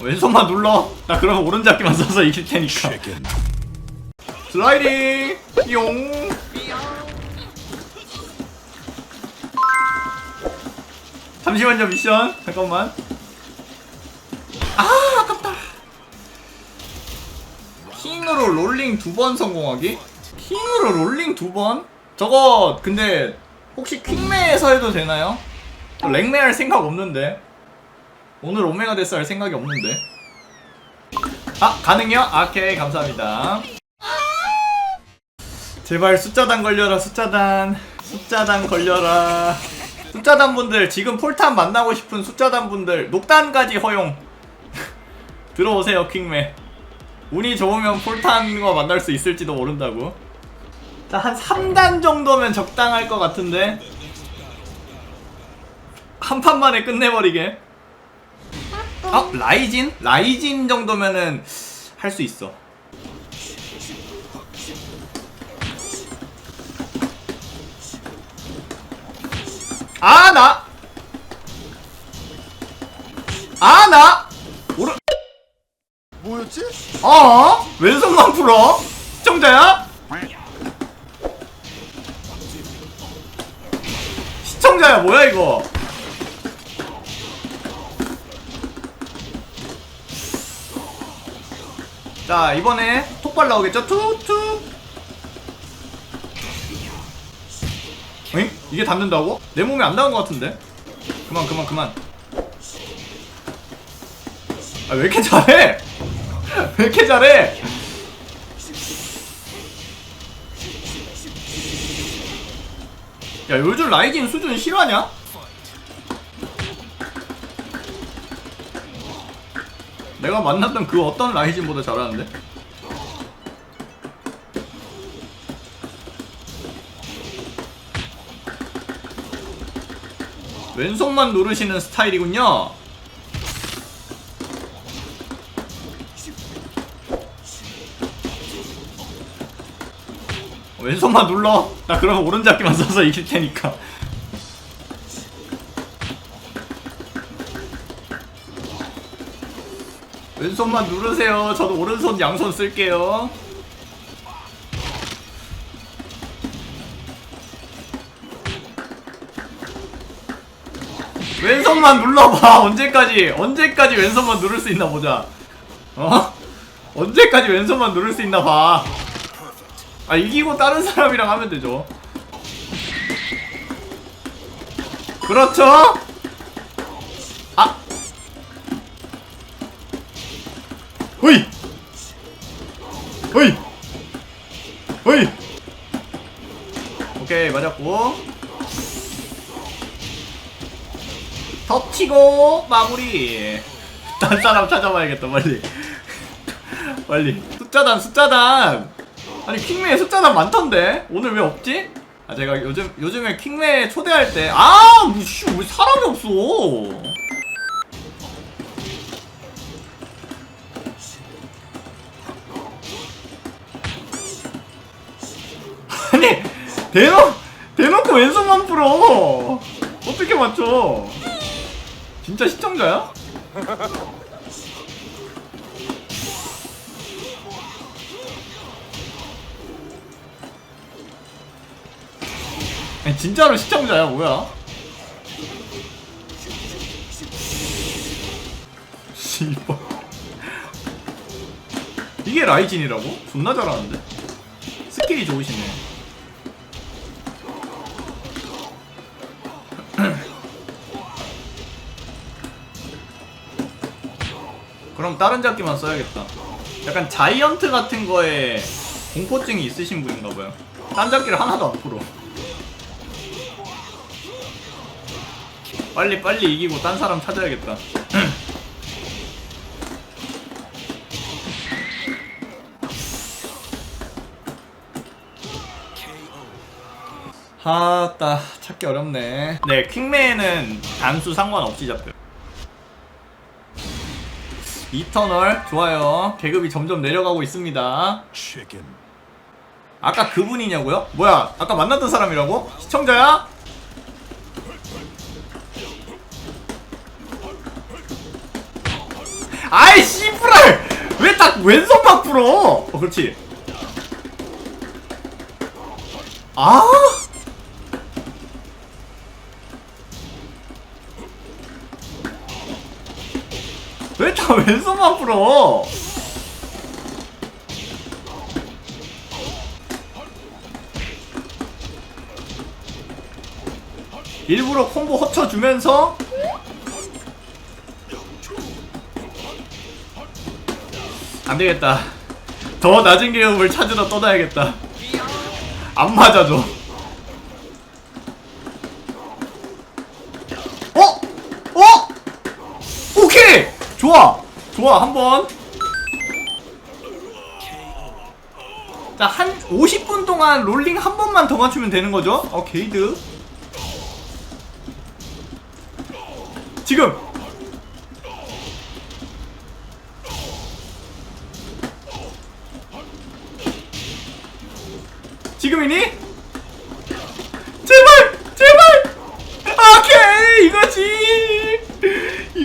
왼손만 눌러. 나 그러면 오른잡기만 써서 이길 테니까. 슬라이딩 용. 잠시만요 미션. 잠깐만. 아 아깝다. 킹으로 롤링 두 번 성공하기? 킹으로 롤링 두 번? 저거 근데 혹시 퀵매에서 해도 되나요? 랭매 할 생각 없는데 오늘 오메가 데스 할 생각이 없는데. 아 가능요? 아, 오케이. 감사합니다. 제발 숫자단 걸려라 숫자단. 숫자단 걸려라. 숫자단 분들 지금 폴탄 만나고 싶은 숫자단 분들 녹단까지 허용. 들어오세요 퀵매 운이 좋으면 폴탄과 만날 수 있을지도 모른다고. 자 한 3단 정도면 적당할 것 같은데. 한 판만에 끝내버리게 어? 라이진? 라이진 정도면은 할 수 있어 아 나! 아 나! 오른 뭐였지? 어? 왼손만 풀어? 시청자야? 시청자야 뭐야 이거 자 이번에 톡발 나오겠죠? 툭툭 응? 이게 닿는다고? 내 몸에 안 닿은 것 같은데? 그만 그만 그만 아 왜 이렇게 잘해? 왜 이렇게 잘해? 야 요즘 라이징 수준 실화냐? 내가 만났던 그 어떤 라이징보다 잘하는데? 왼손만 누르시는 스타일이군요. 왼손만 눌러. 나 그러면 오른잡기만 써서 이길 테니까. 왼손만 누르세요. 저도 오른손 양손 쓸게요. 왼손만 눌러봐. 언제까지? 언제까지 왼손만 누를 수 있나 보자. 어? 언제까지 왼손만 누를 수 있나 봐. 아 이기고 다른 사람이랑 하면 되죠. 그렇죠? 호이. 호이. 오케이 맞았고. 덮치고 마무리. 딴 사람 찾아봐야겠다 빨리. 빨리. 숫자단 숫자단. 아니 킹메에 숫자단 많던데 오늘 왜 없지? 아 제가 요즘 요즘에 킹메 초대할 때아 무씨 왜 사람이 없어? 대놓 대놓고 왼손만 풀어 어떻게 맞춰? 진짜 시청자야? 아니, 진짜로 시청자야 뭐야? 씨발 이게 라이진이라고? 존나 잘하는데? 스킬이 좋으시네 그럼 다른 잡기만 써야겠다 약간 자이언트 같은 거에 공포증이 있으신 분인가봐요 딴 잡기를 하나도 안 풀어 빨리 빨리 이기고 딴 사람 찾아야겠다. 하따 찾기 어렵네. 네, 퀵맨은 단수 상관없이 잡혀요. 이터널 좋아요. 계급이 점점 내려가고 있습니다. 아까 그분이냐고요? 뭐야? 아까 만났던 사람이라고? 시청자야? 아이 씨부랄 왜 딱 왼손만 풀어 어 그렇지 아 왼손만 풀어 일부러 콤보 허쳐주면서 안되겠다 더 낮은 계급을 찾으러 떠나야겠다 안 맞아줘 어? 어? 오케이! 좋아 좋아 한번 자 한 50분 동안 롤링 한 번만 더 맞추면 되는 거죠? 어 게이드 지금 지금이니? 제발! 제발! 오케이! 이거지!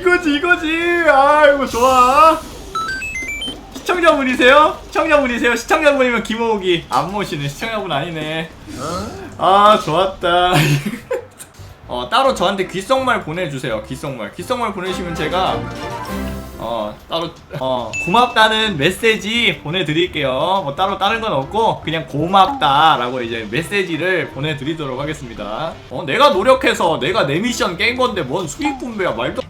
이거지, 이거지! 아이고, 좋아. 시청자분이세요? 시청자분이세요? 시청자분이면 김호욱이 안 모시네. 시청자분 아니네. 아, 좋았다. 어, 따로 저한테 귓속말 보내주세요. 귓속말. 귓속말 보내시면 제가 어 따로 어 고맙다는 메시지 보내드릴게요. 뭐 따로 다른 건 없고 그냥 고맙다 라고 이제 메시지를 보내드리도록 하겠습니다. 어 내가 노력해서 내가 내 미션 깬 건데 뭔 수익 분배야 말도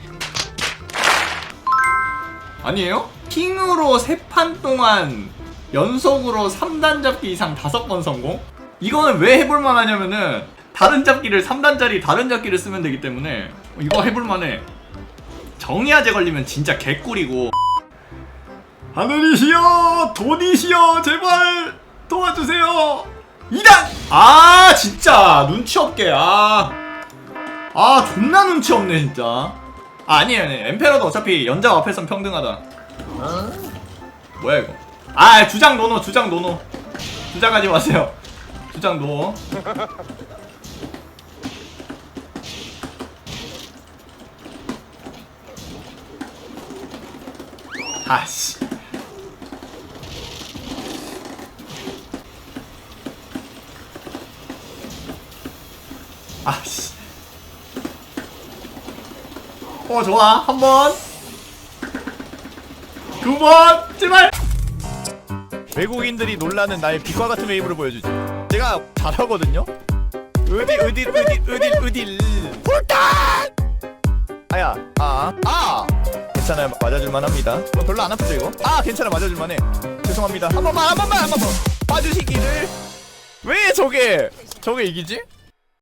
아니에요? 킹으로 세판 동안 연속으로 3단 잡기 이상 5번 성공? 이거는 왜 해볼만 하냐면은 다른 잡기를 3단짜리 다른 잡기를 쓰면 되기 때문에 이거 해볼만 해. 정의화제 걸리면 진짜 개꿀이고. 하늘이시여 돈이시여 제발 도와주세요. 2단! 아 진짜 눈치 없게. 아아 존나 눈치 없네 진짜 아, 아니에요 아니에요. 엠페러도 어차피 연작 앞에선 평등하다. 뭐야 이거? 아 주장 노노 주장 노노. 주장하지 마세요. 주장 노. 아씨. 아씨 어 좋아 한 번 두 번 제발 외국인들이 놀라는 나의 빛과 같은 웨이브를 보여주지. 제가 잘하거든요. 으딜 으딜 으딜 으딜 으딜. 홀단. 아야 아 아. 괜찮아요 맞아줄만 합니다. 어, 별로 안 아프죠 이거? 아 괜찮아 맞아줄만해. 죄송합니다. 한 번만 한 번만 한 번만 봐주시기를. 왜 저게 저게 이기지?